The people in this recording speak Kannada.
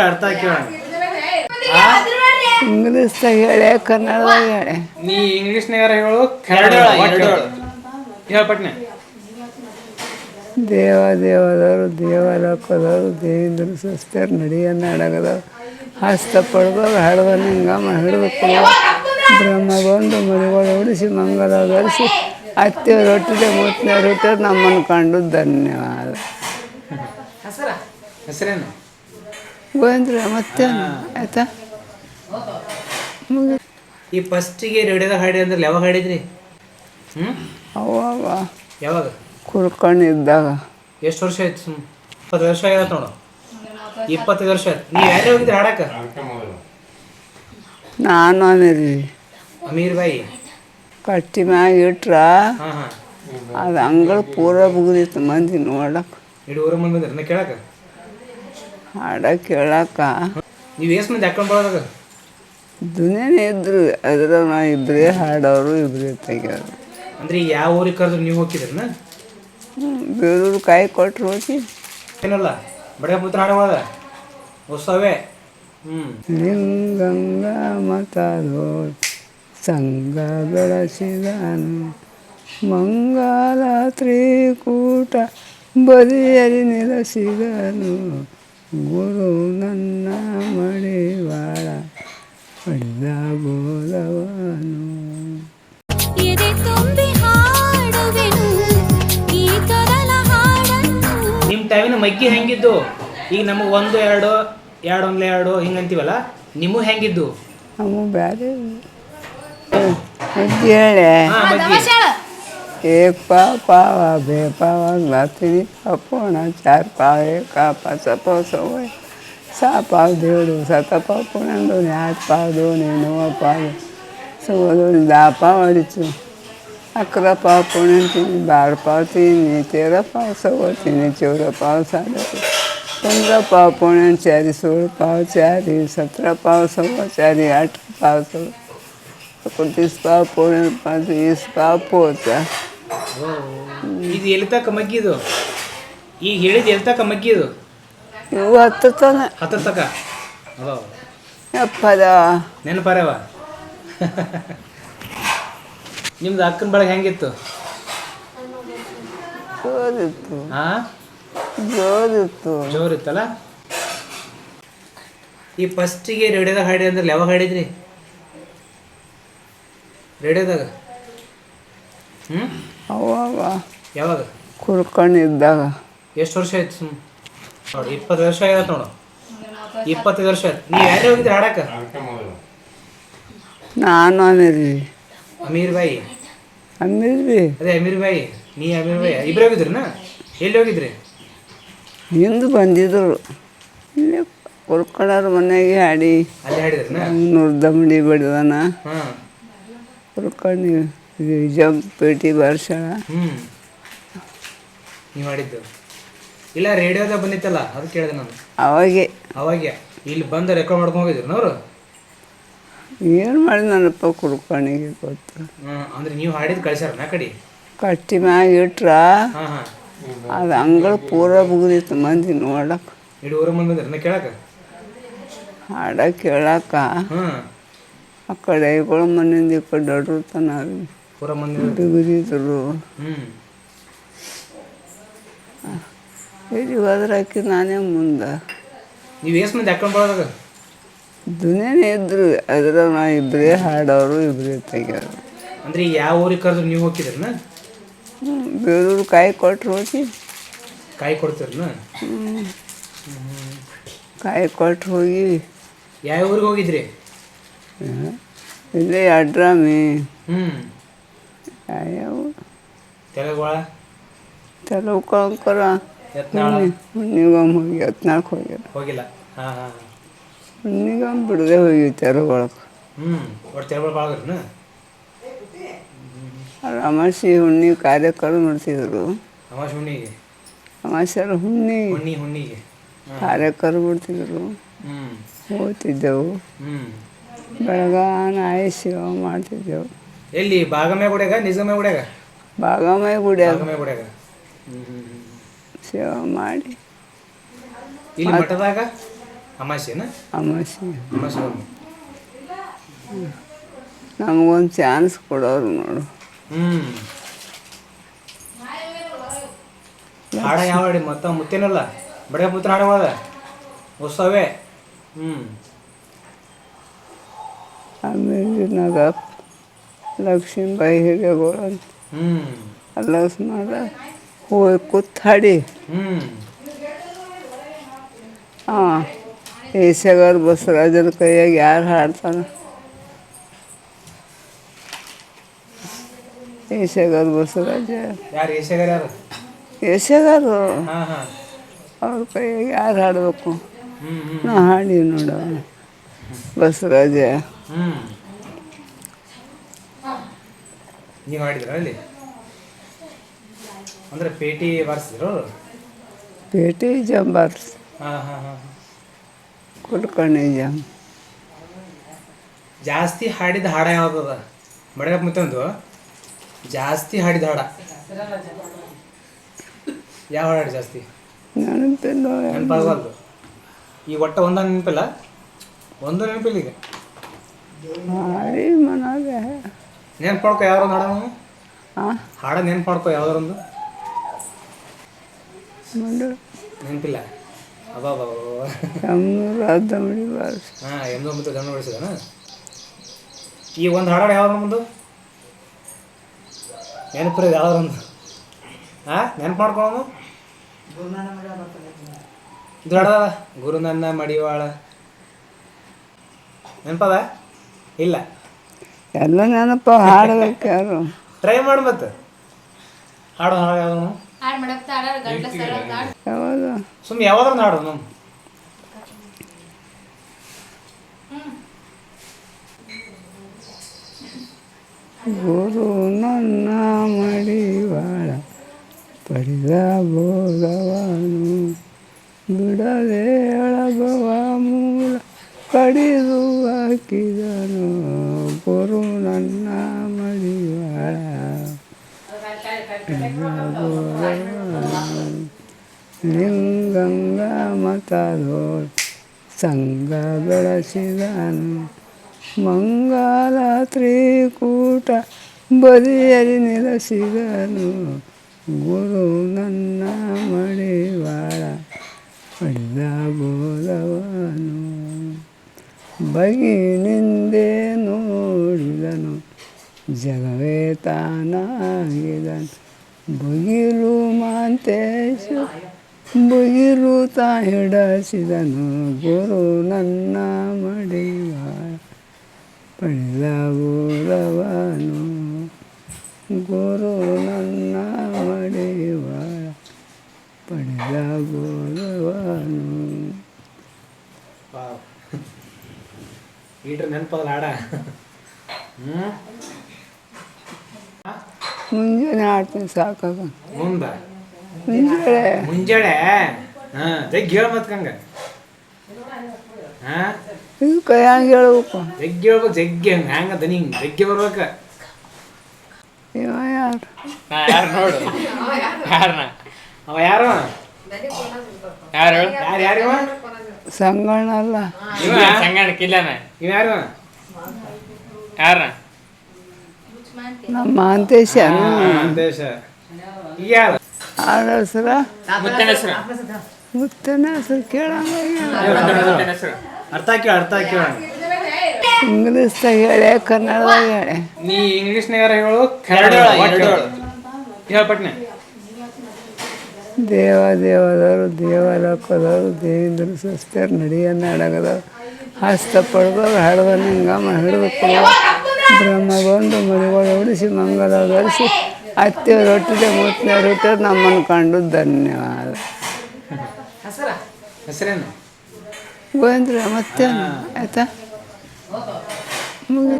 ಅರ್ಥ ಇಂಗ್ಲೀಷ್ದಾಗ ಹೇಳೆ ಕನ್ನಡದಾಗ ಹೇಳೆ. ನೀ ಹೇಳು ಕನ್ನಡ ಹೇಳ ಪಟ್ನೆ. ದೇವ ದೇವದವರು ದೇವಲೋಕದವರು ದೇವೇಂದ್ರ ಸ್ವಸ್ಥರು ನಡಿಯ ನಾಡಗದವರು. ಹಸ್ತ ಪಡೆದವರು ಹಡದ ನಿಂಗಮ ಹಿಡಿದು ಬ್ರಹ್ಮ ಬ್ರಹ್ಮಗೊಂಡು ಮರಿಗಳು ಉಡಿಸಿ ಮಂಗಲ ಧರಿಸಿ ಅತ್ತೆ ರೊಟ್ಟಿದೆ ಮೂತನೇ ರೊಟ್ಟಿ ನಮ್ಮನ್ನು ಕಂಡು ಧನ್ಯವಾದ. ಹೆಸರೇನು? ಗೋವಿಂದ್ರ ಮತ್ತೆ ಆಯ್ತಾ? ಈ ಫಸ್ಟಿಗೆ ರೇಡಿಯೋದಾಗ ಹಾಡಿ ಅಂದ್ರೆ ಯಾವಾಗ ಹಾಡಿದ್ರಿ? ಹ್ಞೂ ಅವಾಗ ಯಾವಾಗ? ಕುರ್ಕೊಂಡಿದ್ದಾಗ ಎಷ್ಟು ವರ್ಷ ಆಯ್ತು ಸುಮ್? ಇಪ್ಪತ್ತು ವರ್ಷ ಆಗ್ಯದ ನೋಡು. ಇಪ್ಪತ್ತೈದು ವರ್ಷ ಆಯ್ತು. ನೀವು ಯಾರೇ ಹೋಗಿದ್ರಿ ಹಾಡಕ್ಕ? ನಾನು ಅನಿರಿ ಅಮೀರ್ ಬಾಯಿ? ಕಟ್ಟಿ ಮ್ಯಾಗ ಇಟ್ರ ಹಾಂ ಹಾಂ. ಅದು ಅಂಗಳ ಪೂರ ಮುಗಿದಿತ್ತು ಮಂದಿ ನೋಡಕ್ಕೆ ಇಡೀ ಊರ ಮಂದಿ ಬಂದ್ರಿ? ಕೇಳಕ್ಕೆ? ಹಾಡ ಕೇಳಕ್ಕ. ನೀವು ಎಷ್ಟು ಮಂದಿ ಹಾಕೊಂಡು ಬರೋದಾಗ ದುನಿಯಾನೇ ಇದ್ರು ಅದ್ರ ನಾ ಇಬ್ಬರೇ ಹಾಡೋರು ಇಬ್ಬರೇ ತೆಗಿಯೋರು. ಅಂದ್ರೆ ಯಾವ ಊರಿಗೆ ಕರೆದ್ರು ನೀವು ಹೋಗಿದ್ರನ ಬೇರೂರು ಕಾಯಿ ಕೊಟ್ರು ಹೋಗಿ. ಏನಲ್ಲ ಬಡಗ ಪುತ್ರ ಹಾಡೋದ? ಹೊಸವೇ. ಹ್ಮ್. ಲಿಂಗಂಗ ಮತದೋ ಸಂಗ ಬೆಳೆಸಿದನು. ಮಂಗಲ ತ್ರಿಕೂಟ ಬದಿಯಲಿ ನೆಲೆಸಿದನು. ಗುರು ನನ್ನ ಮಡಿವಾಳ ಪಡೆದ ಬೋಲವನು. ಎದೆ ತುಂಬಿ ಹಾಡುವೆನು ಈ ತೊರಲ ಹಾಡನ್ನು. ನಿಮ್ಮ ಟೈಮಿನ ಮಗ್ಗಿ ಹೆಂಗಿದ್ದು? ಈಗ ನಮಗೆ ಒಂದು ಎರಡು ಎರಡು ಒಂದ್ಲೆ ಎರಡು ಹಿಂಗಂತೀವಲ್ಲ? ನಿಮಗೂ ಹೆಂಗಿದ್ದು? ನಮ್ಮ ಬ್ಯಾರೆ. ಹೇಳೆ. ಹಾ ಮಗ್ಗಿ. एक पाव पावा बे पावा लातरी पापोणा चार पाव एक पाच पाव सवय सहा पाव देवडू सात पाव पुण्या दोन आठ पाव दोन नऊ पाव सव्वा दोन दहा पाव अडीच अकरा पाव पुण्या तीन बारा पाव तीन तेरा पाव सव्वा तीन चौदा पाव साडे पंधरा पाव पुण्या चारी सोळा पाव चारी सतरा पाव सव्वा चारी आठ पाव सव्वा एकोणतीस पाव पोणे पाच वीस पाव पोचा. ಇದು ಎಲ್ಲಿ ತಕ್ಕ ಮಗ್ಗಿದು? ಈಗ ಹೇಳಿದ ಎಲ್ಲಿ ತಕ್ಕ ಮಗ್ಗಿದು? ಇವು ಹತ್ತು ತನ. ಹತ್ತರ ತಕ ಅದಾವ ಎಪ್ಪದ. ನೆನಪಾರವ? ನಿಮ್ದು ಅಕ್ಕನ ಬಳಗ ಹೆಂಗಿತ್ತು? ಜೋರಿತ್ತು. ಹಾ ಜೋರಿತ್ತು. ಜೋರಿತ್ತಲ್ಲ? ಈ ಫಸ್ಟಿಗೆ ರೇಡಿಯೋದಾಗ ಹಾಡಿ ಅಂದ್ರೆ ಯಾವಾಗ ಹಾಡಿದ್ರಿ? ರೇಡಿಯೋದಾಗ? ಹ್ಞೂ ಅವಾಗ ಯಾವಾಗ? ಕುರ್ಕೊಂಡಿದ್ದಾಗ ಎಷ್ಟು ವರ್ಷ ಆಯ್ತು ಸುಮ್ ನೋಡಿ ಇಪ್ಪತ್ತು ವರ್ಷ ಆಗತ್ತೆ ನೋಡು. ಇಪ್ಪತ್ತೈದು ವರ್ಷ ಆಯ್ತು. ನೀವು ಯಾರು ಹೋಗಿದ್ರಿ ಹಾಡಕ್ಕ? ನಾನು ಅನಿರಿ ಅಮೀರ್ ಬಾಯಿ ಅಂದಿದ್ವಿ ಅದೇ ಅಮೀರ್ ಬಾಯಿ ನೀ ಅಮೀರ್ ಬಾಯಿ ಇಬ್ಬರೇ ಹೋಗಿದ್ರಿನ? ಎಲ್ಲಿ ಹೋಗಿದ್ರಿ? ಹಿಂದೆ ಬಂದಿದ್ರು. ಇಲ್ಲಿ ಕುರ್ಕೊಳ್ಳೋರು ಮನೆಗೆ ಹಾಡಿ. ಅಲ್ಲಿ ಹಾಡಿದ್ರೆ ನುರ್ದಮಡಿ ಬಡಿದಾನ ಹಾಂ. ಕುರ್ಕೊಂಡು ಇದು ಪೇಟಿ ಬರ್ಸಳ ಹ್ಞೂ ನೀವು ಮಾಡಿದ್ದು. ಇಲ್ಲ ರೇಡಿಯೋದಾಗ ಬಂದಿತ್ತಲ್ಲ ಅದು ಕೇಳಿದೆ ನಾನು. ಅವಾಗೆ. ಅವಾಗೆ. ಇಲ್ಲಿ ಬಂದು ರೆಕಾರ್ಡ್ ಮಾಡ್ಕೊಂಡು ಹೋಗಿದ್ರು ಅವ್ರು? ಏನು ನನ್ನಪ್ಪ ಕುಡ್ಕೊಂಡಿಗೆ ಗೊತ್ತು. ಅಂದ್ರೆ ನೀವು ಹಾಡಿದ್ದು ಕಳ್ಸ್ಯಾರ ನಾ ಕಡಿ? ಕಟ್ಟಿ ಮ್ಯಾಗ ಇಟ್ರ? ಹಾಂ ಹಾಂ. ಅದು ಅಂಗಳ ಪೂರ ಮುಗಿದಿತ್ತು ಮಂದಿ ನೋಡಕ್ಕೆ ಇಡೀ ಊರ ಮಂದಿ ಬಂದ್ರಿ ಕೇಳಕ್ಕೆ ಹಾಡ ಕೇಳಕ್ಕ ಹ್ಞೂ ಆ ಕಡೆಗಳು ಮನೆಯಿಂದ ಈ ಕಡೆ ದೊಡ್ಡ ತನ ಪೂರ ಮಂದಿ ಬಿಗುದಿದ್ರು ಹ್ಞೂ ಹೋದ್ರಾಕಿ ನಾನೇ ಮುಂದೆ. ನೀವು ಎಷ್ಟು ಮಂದಿ ಹಾಕೊಂಡು ಬರೋದಾಗ ದುನಿಯಾನೇ ಇದ್ರು. ಅದ್ರ ನಾ ಇಬ್ಬರೇ ಹಾಡೋರು ಇಬ್ಬರೇ ತೆಗಿಯೋರು. ಅಂದ್ರೆ ಯಾವ ಊರಿಗೆ ಕರೆದ್ರು ನೀವು ಹೋಗಿದ್ರನ ಬೇರೂರು ಕಾಯಿ ಕೊಟ್ರು ಹೋಗಿ. ಕಾಯಿ ಕೊಡ್ತಿರನ? ಕಾಯಿ ಕೊಟ್ರು ಹೋಗಿ. ಯಾವ ಊರಿಗೆ ಹೋಗಿದ್ರಿ? ಇಲ್ಲೇ ಅಡ್ರಾಮಿ. ಹ್ಞೂ ತೆಲಗೋಳ? ತೆಲವು ಕಳ್ಕೊರ ಯತ್ನಾಳ? ಹುಣ್ಣಿಗೊಮ್ಮೆ ಹೋಗಿ ಹತ್ನಾಲ್ಕು ಹೋಗ್ಯಾರ. ಹೋಗಿಲ್ಲ. ಹಾಂ ಬಿಡದೆ ಹೋಗಿ ತೆರಗೊಳಕ್ಕೆ ಹ್ಞೂ ಒಟ್ಟು ಅಮಾಸಿ ಹುಣ್ಣಿ ಕಾರ್ಯಕ್ರಮ ಮಾಡ್ತಿದ್ರು ಅಮಾಶ ಹುಣ್ಣಿಗೆ? ಅಮಾಸ್ಯರ ಹುಣ್ಣಿ. ಹುಣ್ಣಿ ಹುಣ್ಣಿಗೆ. ಕಾರ್ಯಕ್ರಮ ಮಾಡ್ತಿದ್ರು ಹ್ಞೂ ಬೆಳಗಾನ ಆಯಸ್ಸು ಮಾಡ್ತಿದ್ದೆವು. ಎಲ್ಲಿ ಬಾಗಮೆ ಗುಡ್ಯಾಗ ನಿಜಮೆ ಗುಡ್ಯಾಗ? ಬಾಗಮೈ ಗುಡಿಯಾಗ. ಬಾಗಮೆ ಗುಡ್ಯಾಗ. ಸೇವಾ ಮಾಡಿ. ಇಲ್ಲಿ ಮಠದಾಗ? ಅಮಾಸೆನ ಅಮಾಸೆ ಅಮಾಸೆ ನಮಗೊಂದು ಚಾನ್ಸ್ ಕೊಡೋರು ನೋಡು. ಹ್ಞೂ ಹಾಡ ಯಾವ ಹಾಡಿ? ಮತ್ತೆ ಮುತ್ತೇನಲ್ಲ? ಬಡಗ ಪುತ್ರ ಹಾಡವಾದ ಹೊಸವೇ? ಹ್ಞೂ ಆಮೇಲೆ ಲಕ್ಷ್ಮೀಬಾಯಿ ಹಿರೇಗೋಳ ಅಂತ ಹ್ಞೂ ಅಲ್ಲಸ್ ಮಾಡ ಹೋಗಿ ಕೂತ್ ಹಾಡಿ ಹ್ಞೂ ಹಾಂ ಏಷ್ಯಾಗಾರ ಬಸವರಾಜನ ಕೈಯಾಗ ಯಾರು ಹಾಡ್ತಾನೆ ಏಷ್ಯಾಗಾರ ಬಸವರಾಜ ಯಾರು ಏಷ್ಯಾಗಾರ ಯಾರು ಏಷ್ಯಾಗಾರು ಹಾಂ ಹಾಂ ಅವ್ರ ಕೈಯಾಗ ಯಾರು ಹಾಡಬೇಕು ಹ್ಞೂ ಹ್ಞೂ ನಾ ಹಾಡಿ ನೋಡ ಬಸವರಾಜ ನೀವು ಮಾಡಿದ್ರ ಅಲ್ಲಿ? ಅಂದ್ರೆ ಪೇಟಿ ಬಾರಿಸಿದ್ರು? ಪೇಟಿ ಜಂಬಾರ್ ಹಾಂ ಹಾಂ ಹಾಂ ಕುಲ್ಕರ್ಣಿ ಜಂಬ ಜಾಸ್ತಿ ಹಾಡಿದ ಹಾಡ ಯಾವ್ದದ? ಮಡಗಪ್ಪ ಮತ್ತೊಂದು. ಜಾಸ್ತಿ ಹಾಡಿದ ಹಾಡ. ಯಾವ ಹಾಡು ಜಾಸ್ತಿ? ನೆನಪಿಲ್ಲ. ನೆನಪಾಗಲ್ದು ಈಗ ಒಟ್ಟ ಒಂದ ನೆನಪಿಲ್ಲ? ಒಂದು ನೆನಪಿಲ್ಲ ಈಗ? ಮನಾಗ ನೆನ್ಪು ಯಾರು ಹಾಡ ಹಾಡ ನೆನ್ಪು ಮಾಡ್ಕೊ ಯಾವ್ದಾರೊಂದು ನೆನಪಿಲ್ಲ. ಅಬ್ಬಾ ಹಾಂ ಎಂದೋ ಗಮನ ಈ ಒಂದು ಹಾಡ ಯಾವ್ದು ಮುಂದು ನೆನಪಿರ ಯಾವ್ದೊಂದು ಹಾಂ ನೆನ್ಪು ಮಾಡ್ಕೊಳ್ಳೋನು ಇದು ಹಾಡ ಗುರು ನನ್ನ ಮಡಿವಾಳ. ನೆನಪದ? ಇಲ್ಲ. ಎಲ್ಲ ನೆನಪ ಹಾಡ್ಬೇಕು ಯಾರು ಟ್ರೈ ಮಾಡಿ ಮತ್ತೆ ಹಾಡು ಹಾಡು ಯಾವ್ದು ಹಾಡ್ ಮಾಡಕ್ ತಾಳ ಗಂಟ್ಲ ಸರ ಹಾಡ್ ಯಾವಾಗ ಸುಮ್ಮನೆ ಯಾವ್ದಾರು ಹಾಡು ನಮ್ಮ ಗುರು ನನ್ನ ಮಡಿವಾಳ ಪಡೆದ ಬೋಧವನು ಬಿಡದೆ ಎಳಬವ ಮೂಲ ಕಡಿದು ಹಾಕಿದನು ಗುರು ನನ್ನ ಮಡಿವಾಳ ಲಿಂಗಂಗ ಮತದೋಳ್ ಸಂಗ ಬೆಳೆಸಿದನು ಮಂಗಲ ತ್ರಿಕೂಟ ಬದಿಯಲ್ಲಿ ನೆಲೆಸಿದನು. ಗುರು ನನ್ನ ಮಡಿವಾಳ, ಪಡೆದ ಬೋಲವನು ಬಗಿನಿಂದೆ ನೋಡಿದನು, ಜಗವೇ ತಾನಾಗಿದನು. ಬಗಿಲು ಮಾಂತೇಶ, ಬಗಿಲು ತಾ ಹಿಡಿಸಿದನು ಗುರು ನನ್ನ ಮಡಿಯ ಪಡೆದ ಬೋಧವನು ಗುರು ನನ್ನ ಮಡಿವಾಳ ಪಡೆದ ವಾವ್. ಈಟ್ರ ನೆನಪದಲ್ಲ ಹಾಡ. ಹ್ಞೂ ಮುಂಜಾನೆ ಆಡ್ತೀನಿ ಸಾಕಾಗ. ಮುಂದ? ಮುಂಜಾನೆ. ಮುಂಜಾನೆ? ಹಾ ಜಗ್ಗಿ ಹೇಳ ಮತ್ಕಂಗ ಹಾ? ಇದು ಕೈಯಾಗ ಹೇಳ್ಬೇಕು? ಜಗ್ಗಿ ಹೇಳ್ಬೇಕು ಜಗ್ಗಿ ಹಂಗ ಹ್ಯಾಂಗ ದನಿ ಹಿಂಗ್ ಜಗ್ಗಿ ಬರ್ಬೇಕ? ಇವ ಯಾರು? ಯಾರು ನೋಡು. ಯಾರನ್ನ ಅವ ಯಾರು? ಯಾರು? ಯಾರು ಯಾರು ಇವ ಸಂಗಣ್ಣ ಅಲ್ಲ. ಇವ? ಸಂಗಣ ಕಿಲ್ಲನ ಇವ ಯಾರು? ಯಾರ ನಮ್ಮ ಯಾರು? ಆಡ ಹೆಸರ? ಮುತ್ತನ ಹೆಸರು. ಕೇಳಂಗ ಅರ್ಥ ಕೇಳ ಅರ್ಥ ಕೇಳ ಇಂಗ್ಲೀಷ್ದಾಗ ಹೇಳಿ ಕನ್ನಡದಾಗ ಹೇಳಿ. ನೀ ಇಂಗ್ಲೀಷ್ನಾಗಾರ ಹೇಳು ಹೇಳ್ಪಟ್ನೆ ದೇವ ಪಟ್ನೆ. ದೇವ ಲೋಕದವರು ದೇವಿಂದ್ರ ದೇವೇಂದ್ರ ಸ್ವಸ್ಥರು ನಡಿಯ ನಾಡಗದವರು ಹಸ್ತ ಪಡೆದವರು ಹಡದ ನಿಂಗಮ್ಮ ಹಿಡಿದು ಕೊಡುವ ಬ್ರಹ್ಮ ಬಂದು ಮನೆಗಳು ಉಡಿಸಿ ಮಂಗಲ ಧರಿಸಿ ಅತ್ತೆ ರೊಟ್ಟಿದೆ ಮುತ್ತನೆ ರೊಟ್ಟಿ ನಮ್ಮನ್ನು ಕಂಡು ಧನ್ಯವಾದ. ಹೆಸರೇನು? ಗೋವಿಂದ್ರ ಮತ್ತೆ ಆಯ್ತಾ? ಮುಗಿ